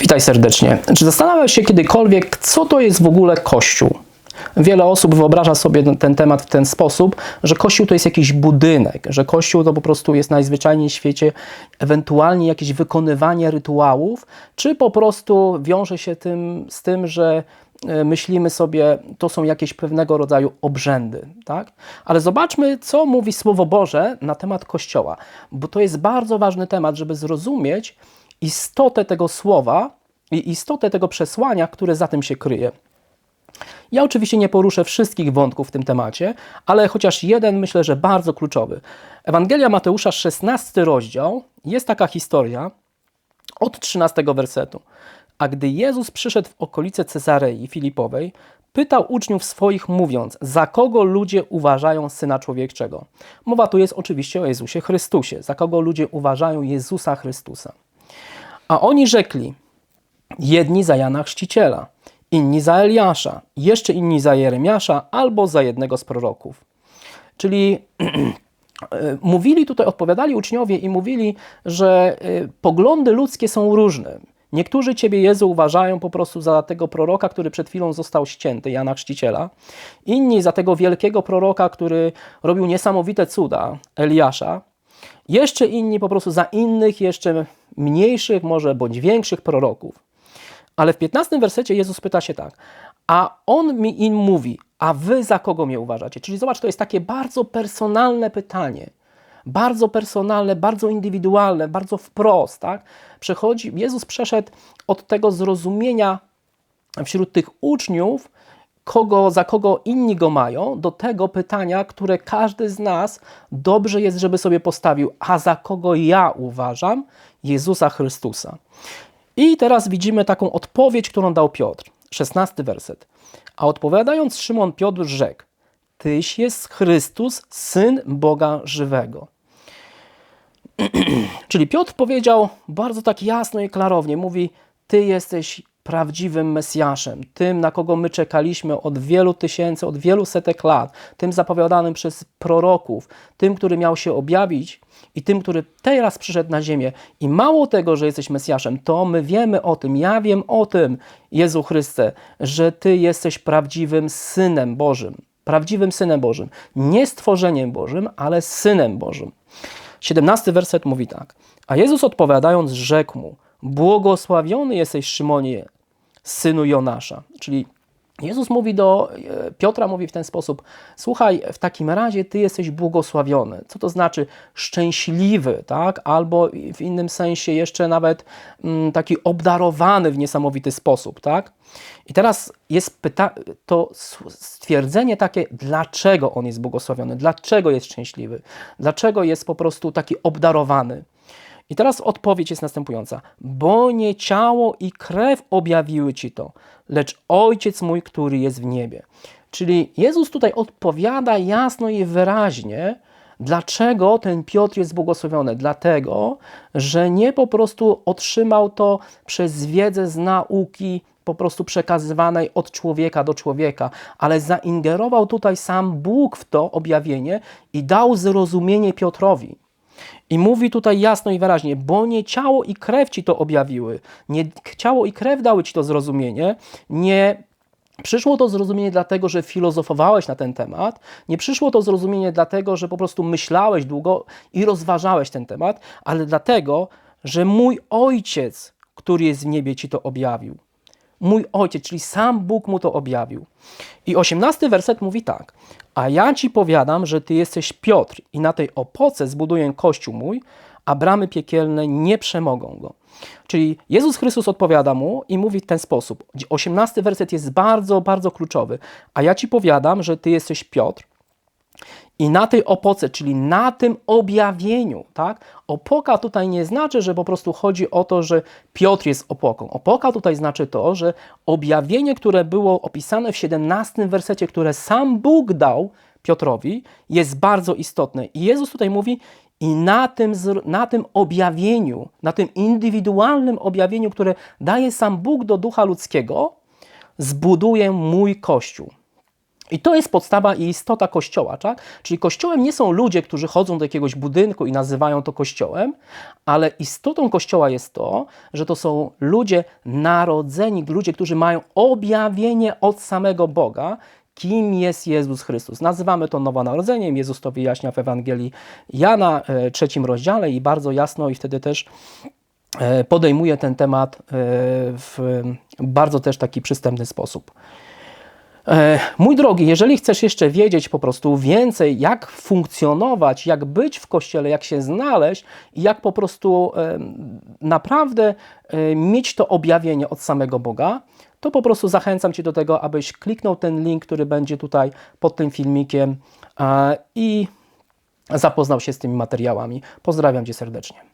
Witaj serdecznie. Czy zastanawiasz się kiedykolwiek, co to jest w ogóle Kościół? Wiele osób wyobraża sobie ten- ten temat w ten sposób, że Kościół to jest jakiś budynek, że Kościół to po prostu jest najzwyczajniej w świecie ewentualnie jakieś wykonywanie rytuałów, czy po prostu wiąże się tym, z tym, że e, myślimy sobie, to są jakieś pewnego rodzaju obrzędy, tak? Ale zobaczmy, co mówi Słowo Boże na temat Kościoła, bo to jest bardzo ważny temat, żeby zrozumieć istotę tego słowa i istotę tego przesłania, które za tym się kryje. Ja oczywiście nie poruszę wszystkich wątków w tym temacie, ale chociaż jeden myślę, że bardzo kluczowy. Ewangelia Mateusza, 16 rozdział, jest taka historia od 13 wersetu. A gdy Jezus przyszedł w okolice Cezarei Filipowej, pytał uczniów swoich, mówiąc: Za kogo ludzie uważają syna człowieczego? Mowa tu jest oczywiście o Jezusie Chrystusie. Za kogo ludzie uważają Jezusa Chrystusa? A oni rzekli: Jedni za Jana Chrzciciela, inni za Eliasza, jeszcze inni za Jeremiasza albo za jednego z proroków. Czyli e, mówili tutaj, odpowiadali uczniowie i mówili, że e, poglądy ludzkie są różne. Niektórzy Ciebie, Jezu, uważają po prostu za tego proroka, który przed chwilą został ścięty, Jana Chrzciciela. Inni za tego wielkiego proroka, który robił niesamowite cuda, Eliasza. Jeszcze inni po prostu za innych, jeszcze mniejszych, może bądź większych proroków. Ale w 15 wersecie Jezus pyta się tak, a on mi im mówi, a wy za kogo mnie uważacie? Czyli zobacz, to jest takie bardzo personalne pytanie. Bardzo personalne, bardzo indywidualne, bardzo wprost, tak? Przechodzi, Jezus przeszedł od tego zrozumienia wśród tych uczniów, kogo, za kogo inni go mają, do tego pytania, które każdy z nas dobrze jest, żeby sobie postawił, a za kogo ja uważam Jezusa Chrystusa. I teraz widzimy taką odpowiedź, którą dał Piotr. 16 werset. A odpowiadając Szymon Piotr rzekł: Tyś jest Chrystus, syn Boga żywego. Czyli Piotr powiedział bardzo tak jasno i klarownie: Mówi, Ty jesteś prawdziwym Mesjaszem, tym, na kogo my czekaliśmy od wielu tysięcy, od wielu setek lat, tym zapowiadanym przez proroków, tym, który miał się objawić i tym, który teraz przyszedł na ziemię. I mało tego, że jesteś Mesjaszem, to my wiemy o tym, ja wiem o tym, Jezu Chryste, że Ty jesteś prawdziwym Synem Bożym. Prawdziwym Synem Bożym. Nie stworzeniem Bożym, ale Synem Bożym. 17 werset mówi tak. A Jezus odpowiadając rzekł mu, błogosławiony jesteś Szymonie, synu Jonasza. Czyli Jezus mówi do e, Piotra, mówi w ten sposób: Słuchaj, w takim razie ty jesteś błogosławiony. Co to znaczy szczęśliwy, tak? Albo w innym sensie jeszcze nawet mm, taki obdarowany w niesamowity sposób, tak? I teraz jest pyta- to stwierdzenie takie, dlaczego on jest błogosławiony, dlaczego jest szczęśliwy, dlaczego jest po prostu taki obdarowany. I teraz odpowiedź jest następująca: Bo nie ciało i krew objawiły ci to, lecz Ojciec mój, który jest w niebie. Czyli Jezus tutaj odpowiada jasno i wyraźnie, dlaczego ten Piotr jest błogosławiony. Dlatego, że nie po prostu otrzymał to przez wiedzę z nauki, po prostu przekazywanej od człowieka do człowieka, ale zaingerował tutaj sam Bóg w to objawienie i dał zrozumienie Piotrowi. I mówi tutaj jasno i wyraźnie, bo nie ciało i krew ci to objawiły, nie ciało i krew dały ci to zrozumienie, nie przyszło to zrozumienie dlatego, że filozofowałeś na ten temat, nie przyszło to zrozumienie dlatego, że po prostu myślałeś długo i rozważałeś ten temat, ale dlatego, że mój ojciec, który jest w niebie, ci to objawił. Mój ojciec, czyli sam Bóg mu to objawił. I osiemnasty werset mówi tak. A ja ci powiadam, że ty jesteś Piotr i na tej opoce zbuduję kościół mój, a bramy piekielne nie przemogą go. Czyli Jezus Chrystus odpowiada mu i mówi w ten sposób. Osiemnasty werset jest bardzo, bardzo kluczowy. A ja ci powiadam, że ty jesteś Piotr i na tej opoce, czyli na tym objawieniu, tak? Opoka tutaj nie znaczy, że po prostu chodzi o to, że Piotr jest opoką. Opoka tutaj znaczy to, że objawienie, które było opisane w 17 wersecie, które sam Bóg dał Piotrowi, jest bardzo istotne. I Jezus tutaj mówi, i na tym, na tym objawieniu, na tym indywidualnym objawieniu, które daje sam Bóg do ducha ludzkiego, zbuduję mój kościół. I to jest podstawa i istota Kościoła, tak? Czyli Kościołem nie są ludzie, którzy chodzą do jakiegoś budynku i nazywają to Kościołem, ale istotą Kościoła jest to, że to są ludzie narodzeni, ludzie, którzy mają objawienie od samego Boga, kim jest Jezus Chrystus. Nazywamy to nowonarodzeniem. Jezus to wyjaśnia w Ewangelii Jana, e, trzecim rozdziale i bardzo jasno i wtedy też e, podejmuje ten temat e, w bardzo też taki przystępny sposób. E, Mój drogi, jeżeli chcesz jeszcze wiedzieć po prostu więcej, jak funkcjonować, jak być w kościele, jak się znaleźć i jak po prostu naprawdę e, mieć to objawienie od samego Boga, to po prostu zachęcam Cię do tego, abyś kliknął ten link, który będzie tutaj pod tym filmikiem i zapoznał się z tymi materiałami. Pozdrawiam Cię serdecznie.